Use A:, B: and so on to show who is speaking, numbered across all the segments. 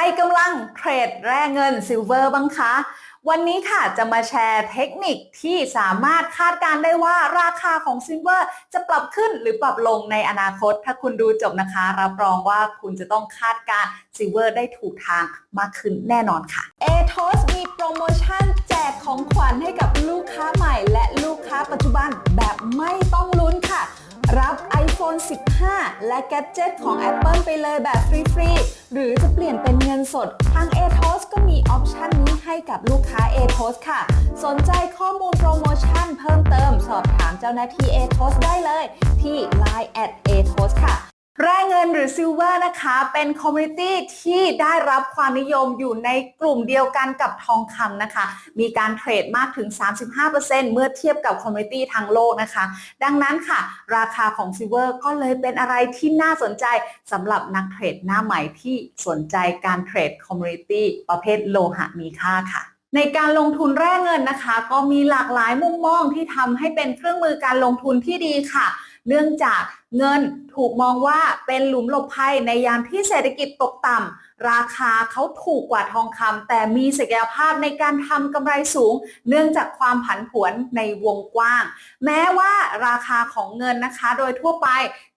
A: รกำลังเทรดแร่เงินซิลเวอร์บ้างคะ วันนี้ค่ะจะมาแชร์เทคนิคที่สามารถคาดการได้ว่าราคาของซิลเวอร์จะปรับขึ้นหรือปรับลงในอนาคต ถ้าคุณดูจบนะคะ รับรองว่าคุณจะต้องคาดการซิลเวอร์ได้ถูกทางมากขึ้นแน่นอนค่ะ a t o s มีโปรโมชั่นแจกของขวัญให้กับลูกค้าใหม่ และลูกค้าปัจจุบันแบบไม่ต้องลุ้นค่ะ รับ iPhone 15 และแกจิตของ Apple ไปเลยแบบฟรีๆ หรือจะเปลี่ยนเป็นเงินสด ทาง ATOS ก็มีออปชันนี้ให้กับลูกค้า ATOS ค่ะ สนใจข้อมูลโปรโมชั่นเพิ่มเติม สอบถามเจ้าหน้าที่ ATOS ได้เลยที่ Line at ATOS แร่เงินหรือซิลเวอร์นะคะ เป็นคอมมูนิตี้ที่ได้รับความนิยมอยู่ในกลุ่มเดียวกันกับทองคำนะคะ มีการเทรดมากถึง 35%เมื่อเทียบกับคอมมูนิตี้ทั้งโลกนะคะ ดังนั้นค่ะ ราคาของซิลเวอร์ก็เลยเป็นอะไรที่น่าสนใจสำหรับนักเทรดหน้าใหม่ที่สนใจการเทรดคอมมูนิตี้ประเภทโลหะมีค่าค่ะในการลงทุนแร่เงินนะคะ ก็มีหลากหลายมุมมองที่ทำให้เป็นเครื่องมือการลงทุนที่ดีค่ะ เนื่องจากเงินถูกมองว่าเป็นหลุมหลบภัยในยามที่เศรษฐกิจตกต่ำราคาเขาถูกกว่าทองคำแต่มีศักยภาพในการทำกำไรสูง เนื่องจากความผันผวนในวงกว้าง แม้ว่าราคาของเงินนะคะ โดยทั่วไป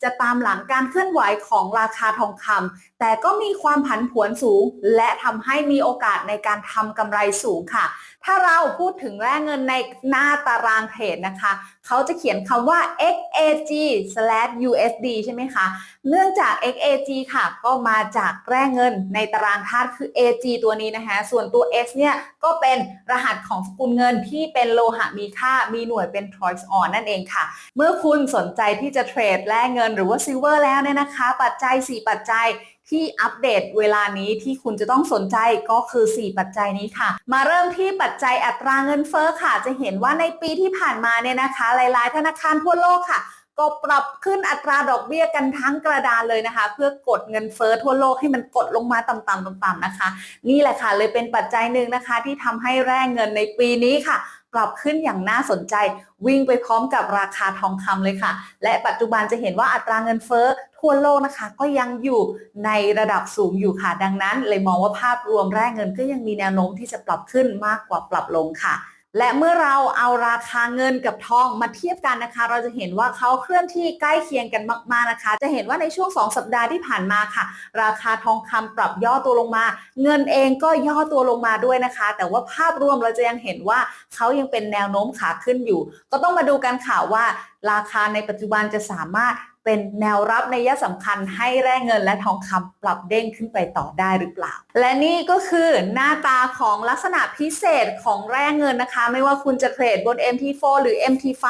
A: จะตามหลังการเคลื่อนไหวของราคาทองคำแต่ก็มีความผันผวนสูง และทำให้มีโอกาสในการทำกำไรสูงค่ะ ถ้าเราพูดถึงแร่เงินในหน้าตารางเทรดนะคะ เขาจะเขียนคำว่า XAG/USD ใช่ไหมคะ เนื่องจาก XAG ค่ะ ก็มาจากแร่เงินในตารางธาตุคือ AG ตัวนี้นะคะ ส่วนตัว X เนี่ย ก็เป็นรหัสของสกุลเงินที่เป็นโลหะมีค่า มีหน่วยเป็น Troy on นั่นเองค่ะ เมื่อคุณสนใจที่จะเทรดแร่เงินหรือว่าซิลเวอร์แล้วเนี่ยนะคะ ปัจจัย 4 ปัจจัย ที่อัปเดตเวลานี้ที่คุณจะต้องสนใจก็คือ 4 ปัจจัยนี้ค่ะ มาเริ่มที่ปัจจัยอัตราเงินเฟ้อค่ะ จะเห็นว่าในปีที่ผ่านมาเนี่ยนะคะหลาย ๆ ธนาคารทั่วโลกค่ะก็ปรับขึ้นอัตราดอกเบี้ยกันทั้งกระดานเลยนะคะ เพื่อกดเงินเฟ้อทั่วโลกให้มันกดลงมาต่ำๆต่ำๆนะคะ นี่แหละค่ะเลยเป็นปัจจัยหนึ่งนะคะ ที่ทำให้แร่เงินในปีนี้ค่ะ ปรับขึ้นอย่างน่าสนใจ วิ่งไปพร้อมกับราคาทองคำเลยค่ะ และปัจจุบันจะเห็นว่าอัตราเงินเฟ้อทั่วโลกนะคะ ก็ยังอยู่ในระดับสูงอยู่ค่ะ ดังนั้น เลยมองว่าภาพรวมแรกเงินก็ยังมีแนวโน้มที่จะปรับขึ้นมากกว่าปรับลงค่ะ และเมื่อเราเอาราคาเงินกับทองมาเทียบกันนะคะ เราจะเห็นว่าเขาเคลื่อนที่ใกล้เคียงกันมากๆนะคะ จะเห็นว่าในช่วง 2 สัปดาห์ที่ผ่านมาค่ะ ราคาทองคำปรับย่อตัวลงมา เงินเองก็ย่อตัวลงมาด้วยนะคะ แต่ว่าภาพรวมเราจะยังเห็นว่าเขายังเป็นแนวโน้มขาขึ้นอยู่ ก็ต้องมาดูกันค่ะว่า ราคาในปัจจุบันจะสามารถ เป็นแนวรับในยะสำคัญให้แร่เงินและทองคำปรับเด้งขึ้นไปต่อได้หรือเปล่า และนี่ก็คือหน้าตาของลักษณะพิเศษของแร่เงินนะคะ ไม่ว่าคุณจะเทรดบน MT4 หรือ MT5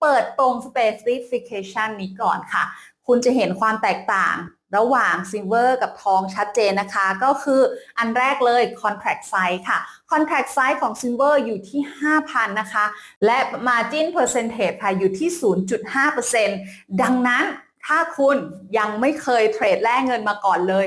A: เปิดตรง specification นี้ก่อนค่ะ คุณจะเห็นความแตกต่าง ระหว่างซิลเวอร์กับทองชัดเจนนะคะ ก็คืออันแรกเลย contract size ค่ะ contract size ของ silver อยู่ที่ 5,000 นะคะ และ margin percentage ค่ะอยู่ที่ 0.5%ดังนั้น ถ้าคุณยังไม่เคยเทรดแลกเงินมาก่อนเลย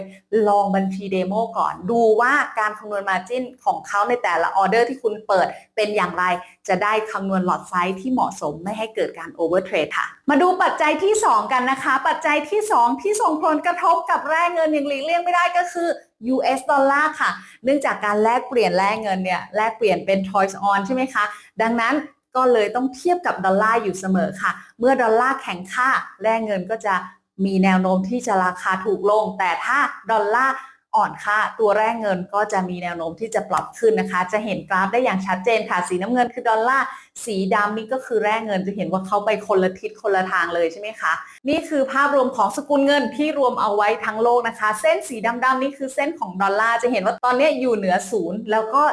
A: ลองบัญชีเดโมก่อน ดูว่าการคำนวณ margin ของเขาในแต่ละออเดอร์ที่คุณเปิดเป็นอย่างไร จะได้คำนวณหลอดไซส์ที่เหมาะสมไม่ให้เกิดการโอเวอร์เทรดค่ะ มาดูปัจจัยที่ 2 กันนะคะ ปัจจัยที่ 2 ที่ส่งผลกระทบกับแร่เงินอย่างหลีกเลี่ยงไม่ได้ก็คือ US ดอลลาร์ค่ะ เนื่องจากการแลกเปลี่ยนแลกเงินเนี่ยแลกเปลี่ยนเป็น Toys on ใช่ไหมคะ ดังนั้น ก็เลยต้องเทียบกับดอลลาร์อยู่เสมอค่ะ เมื่อดอลลาร์แข็งค่าแลกเงินก็จะมีแนวโน้มที่จะราคาถูกลง แต่ถ้าดอลลาร์อ่อนค่าตัวแรกเงินก็จะมีแนวโน้มที่จะปรับขึ้นนะคะ จะเห็นกราฟได้อย่างชัดเจนค่ะ สีน้ำเงินคือดอลลาร์ สีดำนี่ก็คือแร่เงินจะเห็นว่าเขาไปคนละทิศคนละทางเลยใช่ไหมคะ นี่คือภาพรวมของสกุลเงินที่รวมเอาไว้ทั้งโลกนะคะ เส้นสีดำๆนี่คือเส้นของดอลลาร์จะเห็นว่าตอนนี้อยู่เหนือศูนย์แล้วก็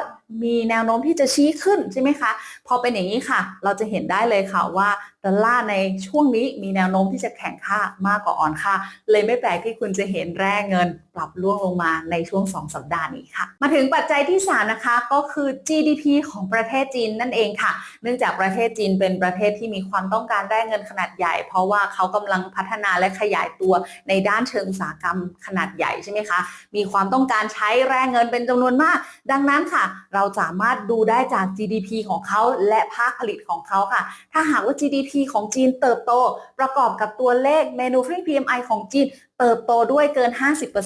A: มีแนวโน้มที่จะชี้ขึ้นใช่ไหมคะ พอเป็นอย่างนี้ค่ะ เราจะเห็นได้เลยค่ะว่าดอลลาร์ในช่วงนี้มีแนวโน้มที่จะแข็งค่ามากกว่าอ่อนค่า เลยไม่แปลกที่คุณจะเห็นแร่เงินปรับล่วงลงมาในช่วง 2 สัปดาห์นี้ค่ะ มาถึงปัจจัยที่ 3 นะคะก็คือ GDP ของประเทศจีนนั่นเองค่ะเนื่องจากประเทศจีนเป็นประเทศที่มีความต้องการแร่เงินขนาดใหญ่ เพราะว่าเขากำลังพัฒนาและขยายตัวในด้านเชิงอุตสาหกรรมขนาดใหญ่ใช่ไหมคะ มีความต้องการใช้แร่เงินเป็นจำนวนมาก ดังนั้นค่ะ เราสามารถดูได้จาก GDP ของเขาและภาคผลิตของเขาค่ะ ถ้าหากว่า GDP ของจีนเติบโต ประกอบกับตัวเลข Manufacturing PMI ของจีน เติบโตด้วยเกิน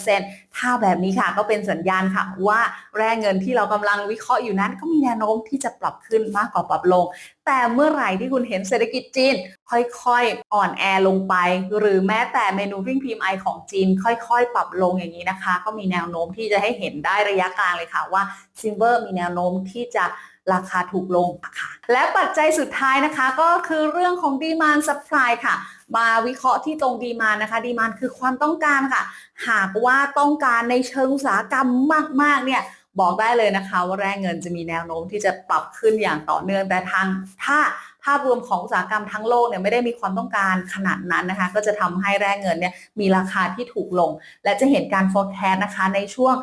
A: 50%ถ้าแบบนี้ค่ะก็เป็นสัญญาณค่ะ ว่าแร่เงินที่เรากำลังวิเคราะห์อยู่นั้น ก็มีแนวโน้มที่จะปรับขึ้นมากกว่าปรับลง แต่เมื่อไหร่ที่คุณเห็นเศรษฐกิจจีน ค่อยๆ อ่อนแอลงไป หรือแม้แต่เมนูวิ่ง PMI ของจีน ค่อยๆ ปรับลงอย่างนี้นะคะ ก็มีแนวโน้มที่จะให้เห็นได้ระยะกลางเลยค่ะว่าซิลเวอร์มีแนวโน้มที่จะราคาถูกลงค่ะและปัจจัยสุดท้ายนะคะ ก็คือเรื่องของดีมานซัพพลายค่ะ มาวิเคราะห์ที่ตรงดีมานนะคะ ดีมานคือความต้องการค่ะ หากว่าต้องการในเชิงอุตสาหกรรมมาก ๆ เนี่ยบอกได้เลยนะคะว่าแรงเงินจะมีแนวโน้มที่จะปรับขึ้นอย่างต่อเนื่องแต่ทางถ้าภาพรวมของอุตสาหกรรมทั้งโลกเนี่ยไม่ได้มีความต้องการขนาดนั้นนะคะ ก็จะทำให้แรงเงินเนี่ยมีราคาที่ถูกลง และจะเห็นการ forecast นะคะในช่วง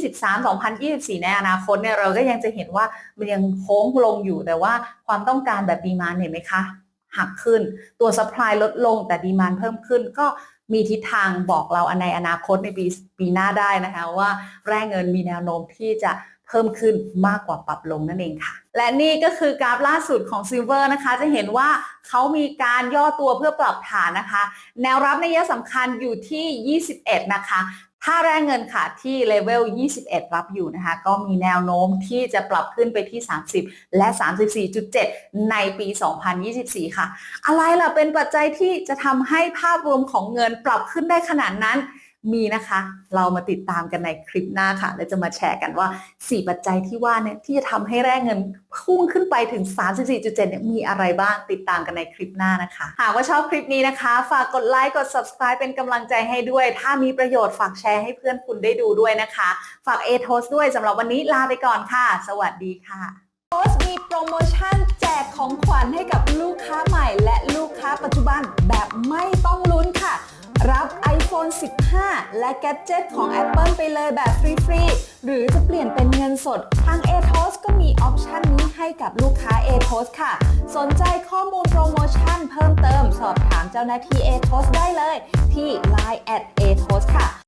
A: 2023-2024 ในอนาคตเนี่ยเราก็ยังจะเห็นว่ามันยังโค้งลงอยู่แต่ว่าความต้องการแบบดีมานเห็นไหมคะ หักขึ้น ตัว supply ลดลงแต่ดีมานเพิ่มขึ้นก็มีทิศทางบอกเราในอนาคตในปีปีหน้าได้นะคะว่าแร่เงินมีแนวโน้มที่จะเพิ่มขึ้นมากกว่าปรับลงนั่นเองค่ะ และนี่ก็คือกราฟล่าสุดของ Silver นะคะ จะเห็นว่าเขามีการย่อตัวเพื่อปรับฐานนะคะ แนวรับในระยะสำคัญอยู่ที่ 21 นะคะ ถ้าแรงเงินค่ะที่เลเวล 21 รับอยู่นะคะ ก็มีแนวโน้มที่จะปรับขึ้นไปที่ 30 และ 34.7 ในปี 2024 ค่ะ อะไรล่ะเป็นปัจจัยที่จะทำให้ภาพรวมของเงินปรับขึ้นได้ขนาดนั้น มีนะคะ เรามาติดตามกันในคลิปหน้าค่ะ และจะมาแชร์กันว่า 4 ปัจจัยที่ว่าเนี่ยที่จะทำให้แรงเงินพุ่งขึ้นไปถึง 34.7เนี่ยมีอะไรบ้างติดตามกันในคลิปหน้านะคะ หากว่าชอบคลิปนี้นะคะ ฝากกดไลค์กด subscribe เป็นกำลังใจให้ด้วย ถ้ามีประโยชน์ฝากแชร์ให้เพื่อนคุณได้ดูด้วยนะคะ ฝาก a t o s ด้วยสำหรับวันนี้ลาไปก่อนค่ะ สวัสดีค่ะโพสมีโปรโมชั่นแจกของขวัญให้กับลูกค้าใหม่ และลูกค้าปัจจุบันแบบไม่ต้องลุ้นค่ะ รับ iPhone 15 และแกดเจ็ตของ Apple ไปเลยแบบฟรี ๆ หรือจะเปลี่ยนเป็นเงินสด ทาง a t o s ก็มีออปชันนี้ให้กับลูกค้า a t o s ค่ะ สนใจข้อมูลโปรโมชั่นเพิ่มเติม สอบถามเจ้าหน้าที่ a t o s ได้เลย ที่ Line at a t o s ค่ะ